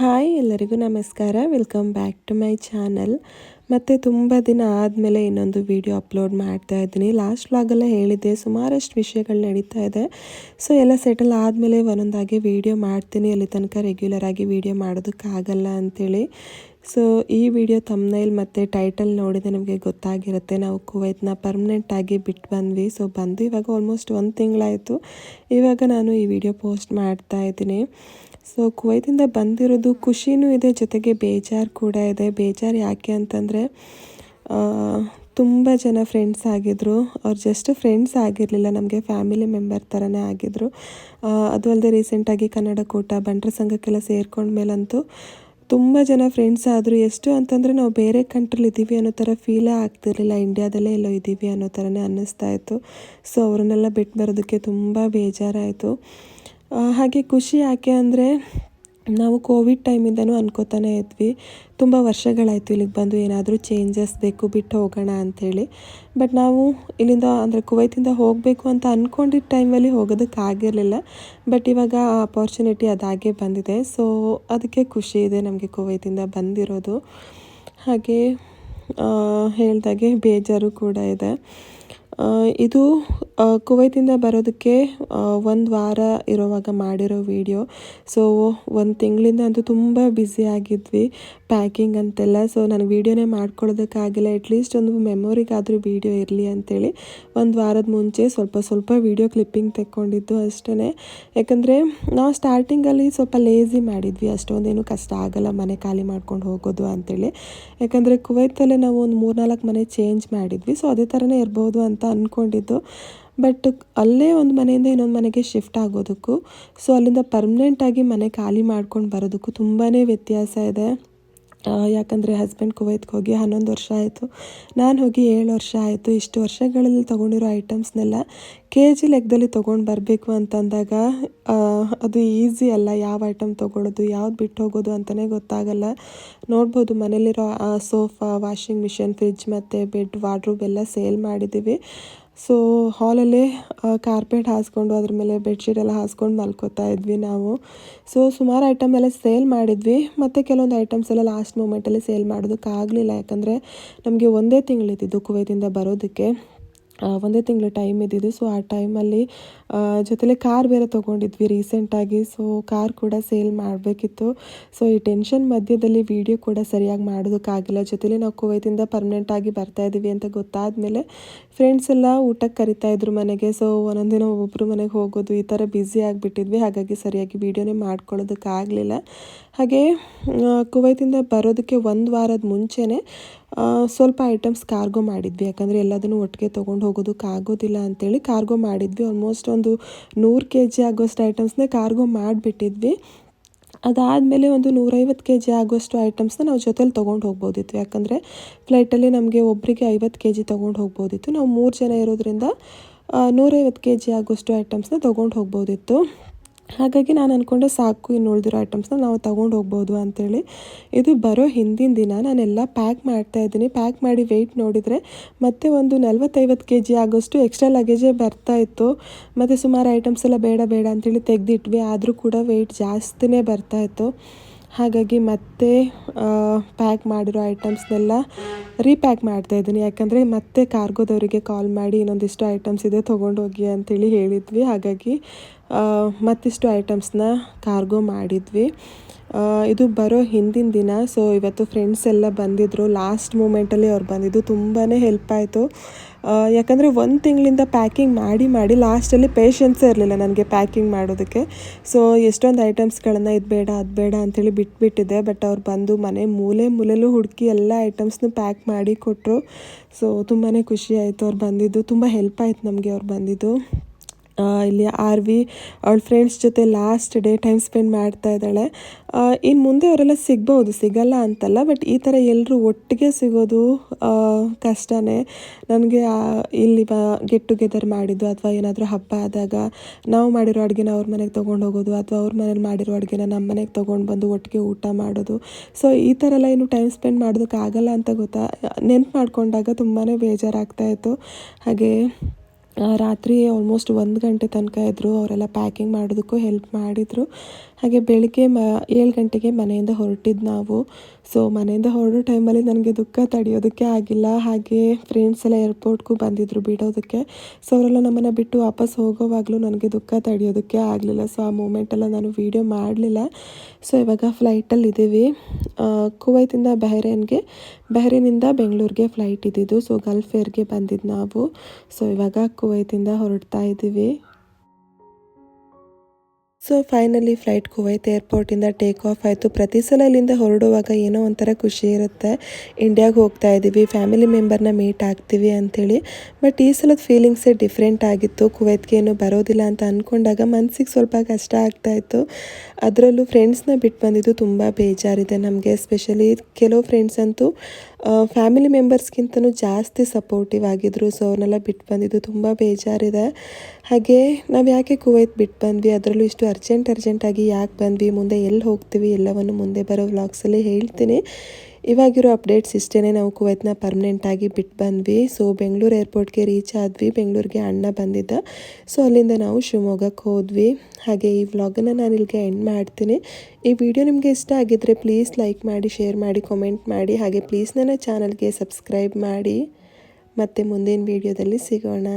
Hi, ಎಲ್ಲರಿಗೂ ನಮಸ್ಕಾರ. Welcome back to my channel ಮತ್ತು ತುಂಬ ದಿನ ಆದಮೇಲೆ ಇನ್ನೊಂದು ವಿಡಿಯೋ ಅಪ್ಲೋಡ್ ಮಾಡ್ತಾ ಇದ್ದೀನಿ. ಲಾಸ್ಟ್ ವ್ಲಾಗಲ್ಲ ಹೇಳಿದ್ದೆ, ಸುಮಾರಷ್ಟು ವಿಷಯಗಳು ನಡೀತಾ ಇದೆ. ಸೊ ಎಲ್ಲ ಸೆಟಲ್ ಆದಮೇಲೆ ಒಂದೊಂದಾಗಿ ವಿಡಿಯೋ ಮಾಡ್ತೀನಿ. ಅಲ್ಲಿ ತನಕ ರೆಗ್ಯುಲರ್ ಆಗಿ ವಿಡಿಯೋ ಮಾಡೋದಕ್ಕಾಗಲ್ಲ ಅಂಥೇಳಿ ಸೊ ಈ ವಿಡಿಯೋ ತಮ್ನೈಲ್ ಮತ್ತು ಟೈಟಲ್ ನೋಡಿದರೆ ನಮಗೆ ಗೊತ್ತಾಗಿರುತ್ತೆ. ನಾವು ಕುವೈತ್ನ ಪರ್ಮನೆಂಟಾಗಿ ಬಿಟ್ಟು ಬಂದ್ವಿ. ಸೊ ಬಂದು ಇವಾಗ ಆಲ್ಮೋಸ್ಟ್ ಒಂದು ತಿಂಗಳಾಯಿತು. ಇವಾಗ ನಾನು ಈ ವಿಡಿಯೋ ಪೋಸ್ಟ್ ಮಾಡ್ತಾ ಇದ್ದೀನಿ. ಸೊ ಕುವೈತಿಂದ ಬಂದಿರೋದು ಖುಷಿನೂ ಇದೆ, ಜೊತೆಗೆ ಬೇಜಾರು ಕೂಡ ಇದೆ. ಬೇಜಾರು ಯಾಕೆ ಅಂತಂದರೆ ತುಂಬ ಜನ ಫ್ರೆಂಡ್ಸ್ ಆಗಿದ್ದರು ಅವ್ರು ಜಸ್ಟ್ ಫ್ರೆಂಡ್ಸ್ ಆಗಿರಲಿಲ್ಲ, ನಮಗೆ ಫ್ಯಾಮಿಲಿ ಮೆಂಬರ್ ಥರನೇ ಆಗಿದ್ದರು ಅದು ಅಲ್ಲದೆ ರೀಸೆಂಟಾಗಿ ಕನ್ನಡ ಕೂಟ, ಬಂಟ್ರ ಸಂಘಕ್ಕೆಲ್ಲ ಸೇರ್ಕೊಂಡ್ಮೇಲಂತೂ ತುಂಬ ಜನ ಫ್ರೆಂಡ್ಸ್ ಆದರೂ ಎಷ್ಟು ಅಂತಂದರೆ ನಾವು ಬೇರೆ ಕಂಟ್ರಿಲಿ ಇದ್ದೀವಿ ಅನ್ನೋ ಥರ ಫೀಲೇ ಆಗ್ತಿರಲಿಲ್ಲ. ಇಂಡ್ಯಾದಲ್ಲೇ ಎಲ್ಲೋ ಇದ್ದೀವಿ ಅನ್ನೋ ಥರನೇ ಅನ್ನಿಸ್ತಾ ಇತ್ತು. ಸೊ ಅವರನ್ನೆಲ್ಲ ಬಿಟ್ಟು ಬರೋದಕ್ಕೆ ತುಂಬ ಬೇಜಾರಾಯಿತು. ಹಾಗೆ ಖುಷಿ ಯಾಕೆ ಅಂದರೆ ನಾವು ಕೋವಿಡ್ ಟೈಮಿಂದನೂ ಅನ್ಕೋತಾನೆ ಇದ್ವಿ. ತುಂಬ ವರ್ಷಗಳಾಯಿತು ಇಲ್ಲಿಗೆ ಬಂದು ಏನಾದರೂ ಚೇಂಜಸ್ ಬೇಕು, ಬಿಟ್ಟು ಹೋಗೋಣ ಅಂಥೇಳಿ. ಬಟ್ ನಾವು ಇಲ್ಲಿಂದ ಅಂದರೆ ಕುವೈತಿಂದ ಹೋಗಬೇಕು ಅಂತ ಅಂದ್ಕೊಂಡಿದ್ದ ಟೈಮಲ್ಲಿ ಹೋಗೋದಕ್ಕಾಗಿರಲಿಲ್ಲ ಬಟ್ ಇವಾಗ ಆ ಅಪಾರ್ಚುನಿಟಿ ಅದಾಗೆ ಬಂದಿದೆ. ಸೊ ಅದಕ್ಕೆ ಖುಷಿ ಇದೆ ನಮಗೆ ಕುವೈತಿಂದ ಬಂದಿರೋದು. ಹಾಗೆ ಹೇಳ್ದಾಗೆ ಬೇಜಾರು ಕೂಡ ಇದೆ. ಇದು ಕುವೈತಿಂದ ಬರೋದಕ್ಕೆ ಒಂದು ವಾರ ಇರೋವಾಗ ಮಾಡಿರೋ ವೀಡಿಯೋ. ಸೊ ಒಂದು ತಿಂಗಳಿಂದ ಅಂತೂ ತುಂಬ ಬ್ಯುಸಿ ಆಗಿದ್ವಿ ಪ್ಯಾಕಿಂಗ್ ಅಂತೆಲ್ಲ. ಸೊ ನನಗೆ ವೀಡಿಯೋನೇ ಮಾಡ್ಕೊಳ್ಳೋದಕ್ಕಾಗಿಲ್ಲ ಅಟ್ಲೀಸ್ಟ್ ಒಂದು ಮೆಮೊರಿಗಾದರೂ ವೀಡಿಯೋ ಇರಲಿ ಅಂತೇಳಿ ಒಂದು ವಾರದ ಮುಂಚೆ ಸ್ವಲ್ಪ ಸ್ವಲ್ಪ ವೀಡಿಯೋ ಕ್ಲಿಪ್ಪಿಂಗ್ ತೆಕ್ಕೊಂಡಿದ್ದು ಅಷ್ಟೇ ಯಾಕಂದರೆ, ನಾವು ಸ್ಟಾರ್ಟಿಂಗಲ್ಲಿ ಸ್ವಲ್ಪ ಲೇಝಿ ಮಾಡಿದ್ವಿ. ಅಷ್ಟೊಂದೇನು ಕಷ್ಟ ಆಗಲ್ಲ ಮನೆ ಖಾಲಿ ಮಾಡ್ಕೊಂಡು ಹೋಗೋದು ಅಂತೇಳಿ. ಯಾಕಂದರೆ, ಕುವೈತಲ್ಲೇ ನಾವು ಒಂದು ಮೂರ್ನಾಲ್ಕು ಮನೆ ಚೇಂಜ್ ಮಾಡಿದ್ವಿ. ಸೊ ಅದೇ ಥರನೇ ಇರ್ಬೋದು ಅಂತ ಅಂದ್ಕೊಂಡಿದ್ದು ಬಟ್ ಅಲ್ಲೇ ಒಂದು ಮನೆಯಿಂದ ಇನ್ನೊಂದು ಮನೆಗೆ ಶಿಫ್ಟ್ ಆಗೋದಕ್ಕೂ ಸೊ ಅಲ್ಲಿಂದ ಪರ್ಮನೆಂಟಾಗಿ ಮನೆ ಖಾಲಿ ಮಾಡ್ಕೊಂಡು ಬರೋದಕ್ಕೂ ತುಂಬಾ ವ್ಯತ್ಯಾಸ ಇದೆ. ಯಾಕಂದರೆ ಹಸ್ಬೆಂಡ್ ಕುವೈತ್ಗೆ ಹೋಗಿ ಹನ್ನೊಂದು ವರ್ಷ ಆಯಿತು. ನಾನು ಹೋಗಿ ಏಳು ವರ್ಷ ಆಯಿತು. ಇಷ್ಟು ವರ್ಷಗಳಲ್ಲಿ ತೊಗೊಂಡಿರೋ ಐಟಮ್ಸ್ನೆಲ್ಲ ಕೆ ಜಿ ಲೆಕ್ಕದಲ್ಲಿ ತೊಗೊಂಡು ಬರಬೇಕು ಅಂತಂದಾಗ ಅದು ಈಸಿ ಅಲ್ಲ. ಯಾವ ಐಟಮ್ ತೊಗೊಳೋದು, ಯಾವ್ದು ಬಿಟ್ಟು ಹೋಗೋದು ಅಂತಲೇ ಗೊತ್ತಾಗಲ್ಲ. ನೋಡ್ಬೋದು ಮನೇಲಿರೋ ಸೋಫಾ ವಾಷಿಂಗ್ ಮಿಷಿನ್ ಫ್ರಿಜ್ ಮತ್ತು ಬೆಡ್ ವಾರ್ಡ್ರೂಬ್ ಎಲ್ಲ ಸೇಲ್ ಮಾಡಿದ್ದೀವಿ. ಸೊ ಹಾಲಲ್ಲೇ ಕಾರ್ಪೆಟ್ ಹಾಸ್ಕೊಂಡು, ಅದ್ರ ಮೇಲೆ ಬೆಡ್ಶೀಟ್ ಎಲ್ಲ ಹಾಸ್ಕೊಂಡು ಮಲ್ಕೋತಾ ಇದ್ವಿ ನಾವು. ಸೊ ಸುಮಾರು ಐಟಮ್ ಎಲ್ಲ ಸೇಲ್ ಮಾಡಿದ್ವಿ. ಮತ್ತು ಕೆಲವೊಂದು ಐಟಮ್ಸ್ ಎಲ್ಲ ಲಾಸ್ಟ್ ಮೂಮೆಂಟಲ್ಲಿ ಸೇಲ್ ಮಾಡೋದಕ್ಕಾಗಲಿಲ್ಲ ಯಾಕಂದರೆ ನಮಗೆ ಒಂದೇ ತಿಂಗಳಿದ್ದಿದ್ದು ಕುವೈತಿಂದ ಬರೋದಕ್ಕೆ. ಒಂದೇ ತಿಂಗಳು ಟೈಮ್ ಇದ್ದಿದ್ದು. ಸೊ ಆ ಟೈಮಲ್ಲಿ ಜೊತೆಲೆ ಕಾರ್ ಬೇರೆ ತೊಗೊಂಡಿದ್ವಿ ರೀಸೆಂಟಾಗಿ ಸೊ ಕಾರ್ ಕೂಡ ಸೇಲ್ ಮಾಡಬೇಕಿತ್ತು. ಸೊ ಈ ಟೆನ್ಷನ್ ಮಧ್ಯದಲ್ಲಿ ವಿಡಿಯೋ ಕೂಡ ಸರಿಯಾಗಿ ಮಾಡೋದಕ್ಕಾಗಿಲ್ಲ. ಜೊತೆಲಿ ನಾವು ಕುವೈತಿಂದ ಪರ್ಮನೆಂಟಾಗಿ ಬರ್ತಾಯಿದ್ದೀವಿ ಅಂತ ಗೊತ್ತಾದ ಮೇಲೆ ಫ್ರೆಂಡ್ಸ್ ಎಲ್ಲ ಊಟಕ್ಕೆ ಕರಿತಾ ಇದ್ರು ಮನೆಗೆ. ಸೊ ಒಂದೊಂದು ದಿನ ಒಬ್ಬೊಬ್ಬರು ಮನೆಗೆ ಹೋಗೋದು ಈ ಥರ ಬ್ಯುಸಿ ಆಗಿಬಿಟ್ಟಿದ್ವಿ. ಹಾಗಾಗಿ ಸರಿಯಾಗಿ ವೀಡಿಯೋನೇ ಮಾಡ್ಕೊಳ್ಳೋದಕ್ಕಾಗಲಿಲ್ಲ. ಹಾಗೆ ಕುವೈತಿಂದ ಬರೋದಕ್ಕೆ ಒಂದು ವಾರದ ಮುಂಚೆನೇ ಸ್ವಲ್ಪ ಐಟಮ್ಸ್ ಕಾರ್ಗೋ ಮಾಡಿದ್ವಿ. ಯಾಕಂದರೆ ಎಲ್ಲದನ್ನು ಒಟ್ಟಿಗೆ ತೊಗೊಂಡು ಹೋಗೋದಕ್ಕಾಗೋದಿಲ್ಲ ಅಂತೇಳಿ ಕಾರ್ಗೋ ಮಾಡಿದ್ವಿ. ಆಲ್ಮೋಸ್ಟ್ ನೂರು ಕೆ ಜಿ ಆಗುವಷ್ಟು ಐಟಮ್ಸ್ನೇ ಕಾರ್ಗೋ ಮಾಡಿಬಿಟ್ಟಿದ್ವಿ. ಅದಾದಮೇಲೆ ಒಂದು ನೂರೈವತ್ತು ಕೆ ಜಿ ಆಗುವಷ್ಟು ಐಟಮ್ಸ್ನ ನಾವು ಜೊತೇಲಿ ತೊಗೊಂಡು ಹೋಗ್ಬೋದಿತ್ತು. ಯಾಕಂದರೆ ಫ್ಲೈಟಲ್ಲಿ ನಮಗೆ ಒಬ್ಬರಿಗೆ ಐವತ್ತು ಕೆ ಜಿ ತೊಗೊಂಡು ಹೋಗ್ಬೋದಿತ್ತು. ನಾವು ಮೂರು ಜನ ಇರೋದ್ರಿಂದ ನೂರೈವತ್ತು ಕೆ ಜಿ ಆಗುವಷ್ಟು ಐಟಮ್ಸ್ನ ತೊಗೊಂಡು ಹೋಗ್ಬೋದಿತ್ತು. ಹಾಗಾಗಿ ನಾನು ಅಂದ್ಕೊಂಡೆ ಸಾಕು ಇನ್ನು ಉಳಿದಿರೋ ಐಟಮ್ಸ್ನ ನಾವು ತೊಗೊಂಡು ಹೋಗ್ಬೋದು ಅಂಥೇಳಿ ಇದು ಬರೋ ಹಿಂದಿನ ದಿನ ನಾನೆಲ್ಲ ಪ್ಯಾಕ್ ಮಾಡ್ತಾ ಇದ್ದೀನಿ. ಪ್ಯಾಕ್ ಮಾಡಿ ವೆಯ್ಟ್ ನೋಡಿದರೆ ಮತ್ತೆ ಒಂದು ನಲ್ವತ್ತೈವತ್ತು ಕೆ ಜಿ ಆಗೋಷ್ಟು ಎಕ್ಸ್ಟ್ರಾ ಲಗೇಜೇ ಬರ್ತಾ ಇತ್ತು. ಮತ್ತು ಸುಮಾರು ಐಟಮ್ಸ್ ಎಲ್ಲ ಬೇಡ ಬೇಡ ಅಂಥೇಳಿ ತೆಗೆದಿಟ್ವಿ. ಆದರೂ ಕೂಡ ವೆಯ್ಟ್ ಜಾಸ್ತಿನೇ ಬರ್ತಾಯಿತ್ತು ಹಾಗಾಗಿ ಮತ್ತೆ ಪ್ಯಾಕ್ ಮಾಡಿರೋ ಐಟಮ್ಸ್ನೆಲ್ಲ ರೀಪ್ಯಾಕ್ ಮಾಡ್ತಾಯಿದ್ದೀನಿ ಯಾಕಂದರೆ ಮತ್ತೆ ಕಾರ್ಗೋದವರಿಗೆ ಕಾಲ್ ಮಾಡಿ ಇನ್ನೊಂದಿಷ್ಟು ಐಟಮ್ಸ್ ಇದೆ ತೊಗೊಂಡೋಗಿ ಅಂತೇಳಿ ಹೇಳಿದ್ವಿ. ಹಾಗಾಗಿ ಮತ್ತಿಷ್ಟು ಐಟಮ್ಸ್ನ ಕಾರ್ಗೋ ಮಾಡಿದ್ವಿ. ಇದು ಬರೋ ಹಿಂದಿನ ದಿನ. ಸೊ ಇವತ್ತು ಫ್ರೆಂಡ್ಸ್ ಎಲ್ಲ ಬಂದಿದ್ದರು ಲಾಸ್ಟ್ ಮೂಮೆಂಟಲ್ಲಿ ಅವ್ರು ಬಂದಿದ್ದು ತುಂಬಾ ಹೆಲ್ಪ್ ಆಯಿತು. ಯಾಕಂದರೆ ಒಂದು ತಿಂಗಳಿಂದ ಪ್ಯಾಕಿಂಗ್ ಮಾಡಿ ಮಾಡಿ ಲಾಸ್ಟಲ್ಲಿ ಪೇಷನ್ಸೇ ಇರಲಿಲ್ಲ ನನಗೆ ಪ್ಯಾಕಿಂಗ್ ಮಾಡೋದಕ್ಕೆ. ಸೊ ಎಷ್ಟೊಂದು ಐಟಮ್ಸ್ಗಳನ್ನು ಇದು ಬೇಡ, ಅದು ಬೇಡ ಅಂಥೇಳಿ ಬಿಟ್ಬಿಟ್ಟಿದ್ದೆ. ಬಟ್ ಅವ್ರು ಬಂದು ಮನೆ ಮೂಲೆ ಮೂಲೆಯಲ್ಲೂ ಹುಡುಕಿ ಎಲ್ಲ ಐಟಮ್ಸ್ನೂ ಪ್ಯಾಕ್ ಮಾಡಿ ಕೊಟ್ಟರು ಸೊ ತುಂಬಾ ಖುಷಿ ಆಯಿತು. ಅವ್ರು ಬಂದಿದ್ದು. ತುಂಬ ಹೆಲ್ಪ್ ಆಯಿತು ನಮಗೆ ಅವ್ರು ಬಂದಿದ್ದು. ಇಲ್ಲಿ ಆರ್ ವಿ, ಅವಳ ಫ್ರೆಂಡ್ಸ್ ಜೊತೆ ಲಾಸ್ಟ್ ಡೇ ಟೈಮ್ ಸ್ಪೆಂಡ್ ಮಾಡ್ತಾ ಇದ್ದಾಳೆ. ಇನ್ನು ಮುಂದೆ ಅವರೆಲ್ಲ ಸಿಗ್ಬೋದು ಸಿಗಲ್ಲ ಅಂತಲ್ಲ ಬಟ್ ಈ ಥರ ಎಲ್ಲರೂ ಒಟ್ಟಿಗೆ ಸಿಗೋದು ಕಷ್ಟನೇ. ನನಗೆ ಇಲ್ಲಿ ಬ ಗೆಟ್ ಟುಗೆದರ್ ಮಾಡಿದ್ದು ಅಥವಾ ಏನಾದರೂ ಹಬ್ಬ ಆದಾಗ ನಾವು ಮಾಡಿರೋ ಅಡುಗೆನ ಅವ್ರ ಮನೆಗೆ ತೊಗೊಂಡು ಹೋಗೋದು ಅಥವಾ ಅವ್ರ ಮನೇಲಿ ಮಾಡಿರೋ ಅಡುಗೆನ ನಮ್ಮ ಮನೆಗೆ ತೊಗೊಂಡು ಬಂದು ಒಟ್ಟಿಗೆ ಊಟ ಮಾಡೋದು. ಸೊ ಈ ಥರ ಎಲ್ಲ ಏನು ಟೈಮ್ ಸ್ಪೆಂಡ್ ಮಾಡೋದಕ್ಕಾಗಲ್ಲ ಅಂತ ಗೊತ್ತಾ, ನೆನ್ಪು ಮಾಡಿಕೊಂಡಾಗ ತುಂಬಾ ಬೇಜಾರಾಗ್ತಾಯಿತ್ತು ಹಾಗೆ ರಾತ್ರಿ ಆಲ್ಮೋಸ್ಟ್ ಒಂದು ಗಂಟೆ ತನಕ ಇದ್ದರು ಅವರೆಲ್ಲ ಪ್ಯಾಕಿಂಗ್ ಮಾಡೋದಕ್ಕೂ ಹೆಲ್ಪ್ ಮಾಡಿದರು. ಹಾಗೆ ಬೆಳಿಗ್ಗೆ ಮ, ಏಳು ಗಂಟೆಗೆ ಮನೆಯಿಂದ ಹೊರಟಿದ್ದು ನಾವು. ಸೊ ಮನೆಯಿಂದ ಹೊರಡೋ ಟೈಮಲ್ಲಿ ನನಗೆ ದುಃಖ ತಡೆಯೋದಕ್ಕೆ ಆಗಿಲ್ಲ. ಹಾಗೆ ಫ್ರೆಂಡ್ಸ್ ಎಲ್ಲ ಏರ್ಪೋರ್ಟ್ಗೂ ಬಂದಿದ್ದರು ಬಿಡೋದಕ್ಕೆ. ಸೊ ಅವರೆಲ್ಲ ನಮ್ಮನ್ನು ಬಿಟ್ಟು ವಾಪಸ್ ಹೋಗೋವಾಗಲೂ ನನಗೆ ದುಃಖ ತಡೆಯೋದಕ್ಕೆ ಆಗಲಿಲ್ಲ. ಸೊ ಆ ಮೂಮೆಂಟೆಲ್ಲ ನಾನು ವೀಡಿಯೋ ಮಾಡಲಿಲ್ಲ. ಸೊ ಇವಾಗ ಫ್ಲೈಟಲ್ಲಿದ್ದೀವಿ ಕುವೈತಿಂದ ಬೆಹರೇನ್ಗೆ ಬೆಹರೇನಿಂದ ಬೆಂಗಳೂರಿಗೆ ಫ್ಲೈಟ್ ಇದ್ದಿದ್ದು. ಸೊ ಗಲ್ಫ್ ಏರ್ಗೆ ಬಂದಿದ್ದು ನಾವು. ಸೊ ಇವಾಗ ಕುವೈತಿಂದ ಹೊರಡ್ತಾ ಇದ್ದೀವಿ. ಸೊ ಫೈನಲಿ ಫ್ಲೈಟ್ ಕುವೈತ್ ಏರ್ಪೋರ್ಟಿಂದ ಟೇಕ್ ಆಫ್ ಆಯಿತು. ಪ್ರತಿ ಸಲ ಇಲ್ಲಿಂದ ಹೊರಡುವಾಗ ಏನೋ ಒಂಥರ ಖುಷಿ ಇರುತ್ತೆ. ಇಂಡಿಯಾಗೆ ಹೋಗ್ತಾ ಇದ್ದೀವಿ ಫ್ಯಾಮಿಲಿ ಮೆಂಬರ್ನ ಮೀಟ್ ಆಗ್ತೀವಿ ಅಂಥೇಳಿ ಬಟ್ ಈ ಸಲದ ಫೀಲಿಂಗ್ಸೇ ಡಿಫ್ರೆಂಟ್ ಆಗಿತ್ತು. ಕುವೈತ್ಗೆ ಏನು ಬರೋದಿಲ್ಲ ಅಂತ ಅಂದ್ಕೊಂಡಾಗ ಮನಸ್ಸಿಗೆ ಸ್ವಲ್ಪ ಕಷ್ಟ ಆಗ್ತಾಯಿತ್ತು ಅದರಲ್ಲೂ ಫ್ರೆಂಡ್ಸ್ನ ಬಿಟ್ಟು ಬಂದಿದ್ದು ತುಂಬ ಬೇಜಾರಿದೆ ನಮಗೆ ಸ್ಪೆಷಲಿ ಕೆಲವು ಫ್ರೆಂಡ್ಸ್ ಅಂತೂ ಫ್ಯಾಮಿಲಿ ಮೆಂಬರ್ಸ್ಗಿಂತನೂ ಜಾಸ್ತಿ ಸಪೋರ್ಟಿವ್ ಆಗಿದ್ದರು ಸೊ ಅವ್ರನ್ನೆಲ್ಲ ಬಿಟ್ಟು ಬಂದಿದ್ದು ತುಂಬ ಬೇಜಾರಿದೆ. ಹಾಗೆ ನಾವು ಯಾಕೆ ಕುವೈತ್ ಬಿಟ್ಟು ಬಂದ್ವಿ? ಅದರಲ್ಲೂ ಇಷ್ಟು ಅರ್ಜೆಂಟ್ ಅರ್ಜೆಂಟಾಗಿ ಯಾಕೆ ಬಂದ್ವಿ, ಮುಂದೆ ಎಲ್ಲಿ ಹೋಗ್ತೀವಿ ಎಲ್ಲವನ್ನು ಮುಂದೆ ಬರೋ ವ್ಲಾಗ್ಸಲ್ಲಿ ಹೇಳ್ತೀನಿ. ಇವಾಗಿರೋ ಅಪ್ಡೇಟ್ಸ್ ಇಷ್ಟೇ ನಾವು ಕುವೈತ್ನ ಪರ್ಮನೆಂಟಾಗಿ ಬಿಟ್ಟು ಬಂದ್ವಿ. ಸೊ ಬೆಂಗಳೂರು ಏರ್ಪೋರ್ಟ್ಗೆ ರೀಚ್ ಆದ್ವಿ ಬೆಂಗಳೂರಿಗೆ ಅಣ್ಣ ಬಂದಿದ್ದ. ಸೊ ಅಲ್ಲಿಂದ ನಾವು ಶಿವಮೊಗ್ಗಕ್ಕೆ ಹೋದ್ವಿ. ಹಾಗೆ ಈ ವ್ಲಾಗನ್ನು ನಾನು ಇಲ್ಲಿಗೆ ಎಂಡ್ ಮಾಡ್ತೀನಿ. ಈ ವಿಡಿಯೋ ನಿಮಗೆ ಇಷ್ಟ ಆಗಿದ್ದರೆ ಪ್ಲೀಸ್ ಲೈಕ್ ಮಾಡಿ ಶೇರ್ ಮಾಡಿ ಕಮೆಂಟ್ ಮಾಡಿ. ಹಾಗೆ ಪ್ಲೀಸ್ ನನ್ನ ಚಾನಲ್ಗೆ ಸಬ್ಸ್ಕ್ರೈಬ್ ಮಾಡಿ. ಮತ್ತು ಮುಂದಿನ ವೀಡಿಯೋದಲ್ಲಿ ಸಿಗೋಣ.